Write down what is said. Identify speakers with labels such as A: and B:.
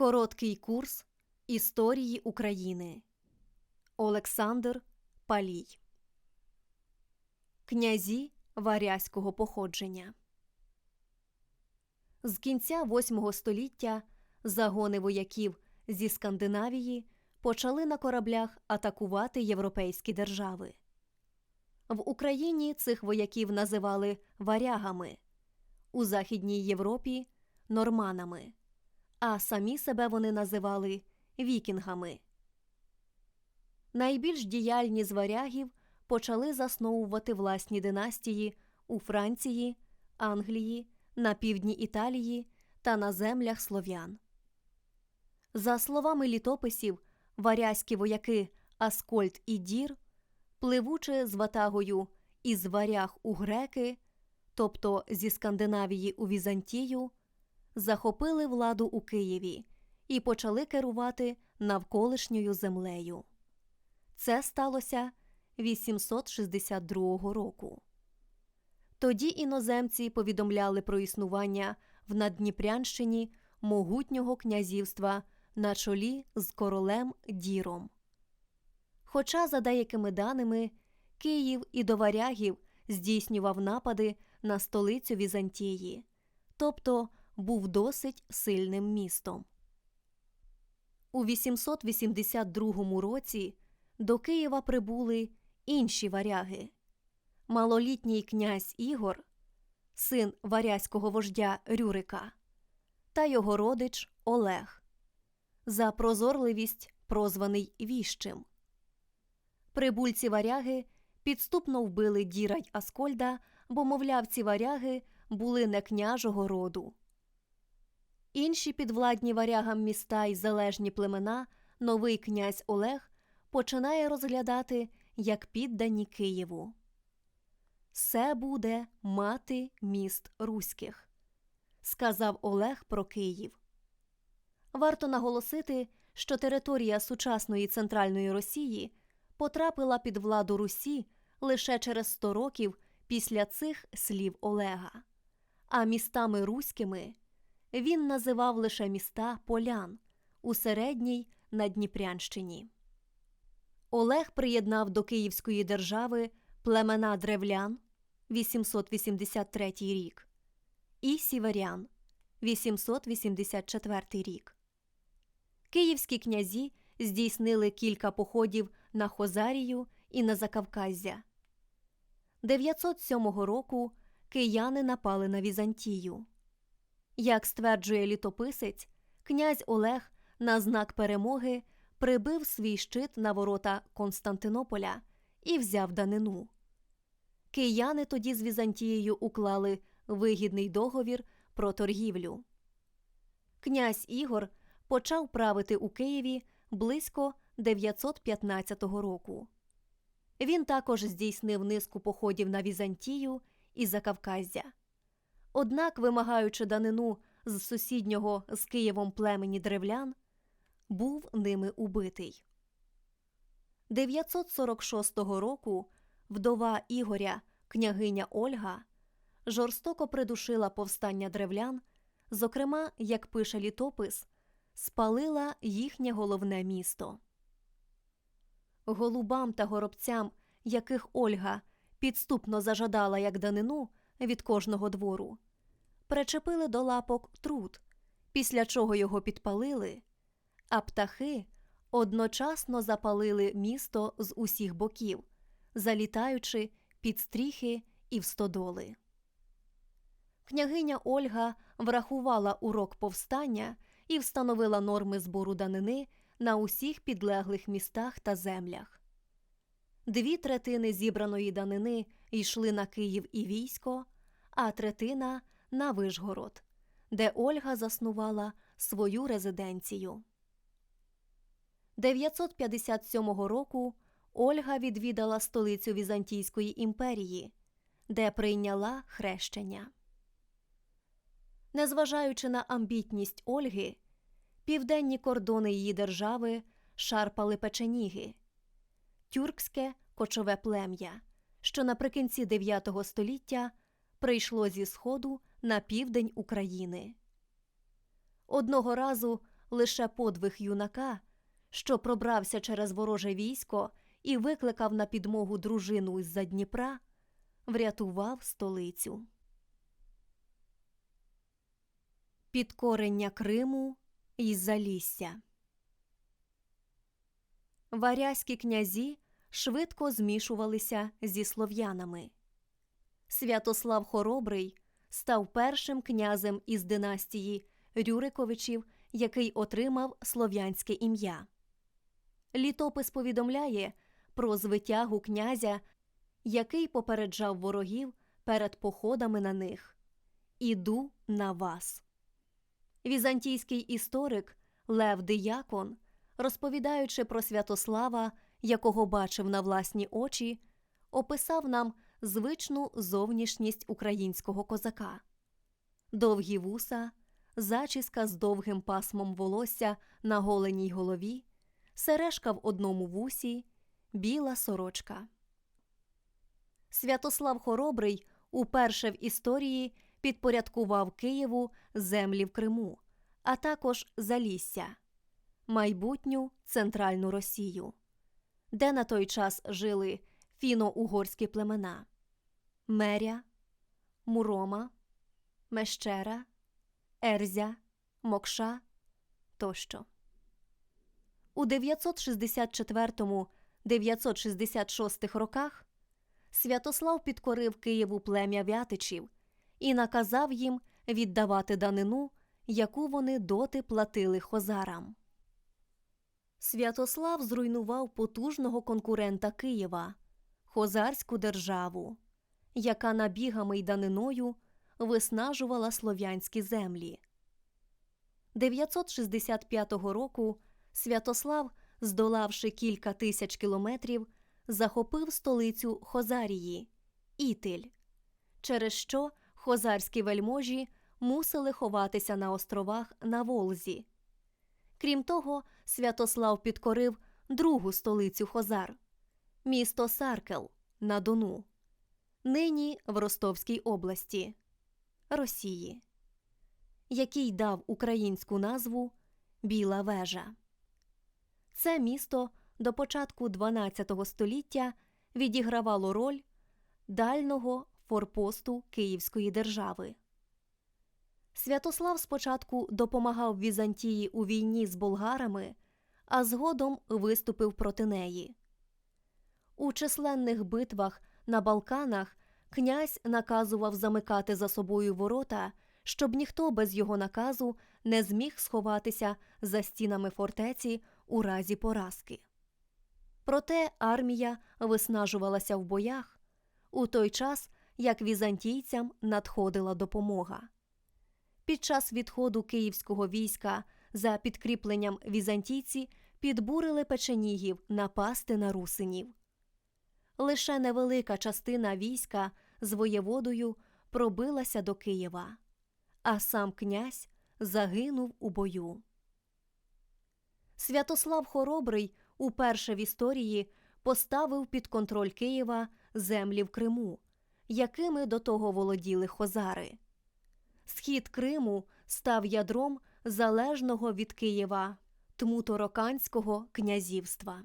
A: Короткий курс історії України. Олександр Палій. Князі варязького походження. З кінця VIII століття загони вояків зі Скандинавії почали на кораблях атакувати європейські держави. В Україні цих вояків називали варягами, у Західній Європі норманами, а самі себе вони називали вікінгами. Найбільш діяльні з варягів почали засновувати власні династії у Франції, Англії, на півдні Італії та на землях слов'ян. За словами літописів, варязькі вояки Аскольд і Дір, пливучи з ватагою із варяг у греки, тобто зі Скандинавії у Візантію, захопили владу у Києві і почали керувати навколишньою землею. Це сталося 862 року. Тоді іноземці повідомляли про існування в Наддніпрянщині могутнього князівства на чолі з королем Діром. Хоча, за деякими даними, Київ і до варягів здійснював напади на столицю Візантії, тобто був досить сильним містом. У 882 році до Києва прибули інші варяги. Малолітній князь Ігор, син варязького вождя Рюрика, та його родич Олег, за прозорливість прозваний Віщим. Прибульці варяги підступно вбили Діра Аскольда, бо, мовляв, ці варяги були не княжого роду. Інші підвладні варягам міста й залежні племена новий князь Олег починає розглядати як піддані Києву. Се буде мати міст руських, сказав Олег про Київ. Варто наголосити, що територія сучасної центральної Росії потрапила під владу Русі лише через 100 років після цих слів Олега, а містами руськими він називав лише міста полян у середній Надніпрянщині. Олег приєднав до Київської держави племена древлян 883 рік і сіверян 884 рік. Київські князі здійснили кілька походів на Хозарію і на Закавказзя. 907 року кияни напали на Візантію. Як стверджує літописець, князь Олег на знак перемоги прибив свій щит на ворота Константинополя і взяв данину. Кияни тоді з Візантією уклали вигідний договір про торгівлю. Князь Ігор почав правити у Києві близько 915 року. Він також здійснив низку походів на Візантію і Закавказзя. Однак, вимагаючи данину з сусіднього з Києвом племені древлян, був ними убитий. 946 року вдова Ігоря, княгиня Ольга, жорстоко придушила повстання древлян, зокрема, як пише літопис, спалила їхнє головне місто. Голубам та горобцям, яких Ольга підступно зажадала як данину від кожного двору, причепили до лапок труд, після чого його підпалили, а птахи одночасно запалили місто з усіх боків, залітаючи під стріхи і в стодоли. Княгиня Ольга врахувала урок повстання і встановила норми збору данини на усіх підлеглих містах та землях. Дві третини зібраної данини йшли на Київ і військо, а третина на Вишгород, де Ольга заснувала свою резиденцію. 957 року Ольга відвідала столицю Візантійської імперії, де прийняла хрещення. Незважаючи на амбітність Ольги, південні кордони її держави шарпали печеніги, тюркське кочове плем'я, що наприкінці 9 століття прийшло зі сходу на південь України. Одного разу лише подвиг юнака, що пробрався через вороже військо і викликав на підмогу дружину із-за Дніпра, врятував столицю. Підкорення Криму і Залісся Варязькі князі швидко змішувалися зі слов'янами. Святослав Хоробрий став першим князем із династії Рюриковичів, який отримав слов'янське ім'я. Літопис повідомляє про звитягу князя, який попереджав ворогів перед походами на них Іду на вас. Візантійський історик Лев Диякон, розповідаючи про Святослава, якого бачив на власні очі, описав нам звичну зовнішність українського козака, довгі вуса, зачіска з довгим пасмом волосся на голеній голові, сережка в одному вусі, біла сорочка. Святослав Хоробрий уперше в історії підпорядкував Києву землі в Криму, а також Залісся, майбутню центральну Росію, де на той час жили фіно-угорські племена Меря, Мурома, Мещера, Ерзя, Мокша тощо. У 964-966 роках Святослав підкорив Києву плем'я Вятичів і наказав їм віддавати данину, яку вони доти платили хозарам. Святослав зруйнував потужного конкурента Києва Хозарську державу, яка набігами й даниною виснажувала слов'янські землі. 965 року Святослав, здолавши кілька тисяч кілометрів, захопив столицю Хозарії Ітиль, через що хозарські вельможі мусили ховатися на островах на Волзі. Крім того, Святослав підкорив другу столицю Хозар місто Саркел на Дону, нині в Ростовській області Росії, який дав українську назву Біла Вежа. Це місто до початку XII століття відігравало роль дального форпосту Київської держави. Святослав спочатку допомагав Візантії у війні з болгарами, а згодом виступив проти неї. У численних битвах на Балканах князь наказував замикати за собою ворота, щоб ніхто без його наказу не зміг сховатися за стінами фортеці у разі поразки. Проте армія виснажувалася в боях у той час, як візантійцям надходила допомога. Під час відходу київського війська за підкріпленням візантійці підбурили печенігів напасти на русинів. Лише невелика частина війська з воєводою пробилася до Києва, а сам князь загинув у бою. Святослав Хоробрий уперше в історії поставив під контроль Києва землі в Криму, якими до того володіли хозари. Схід Криму став ядром залежного від Києва Тмутороканського князівства.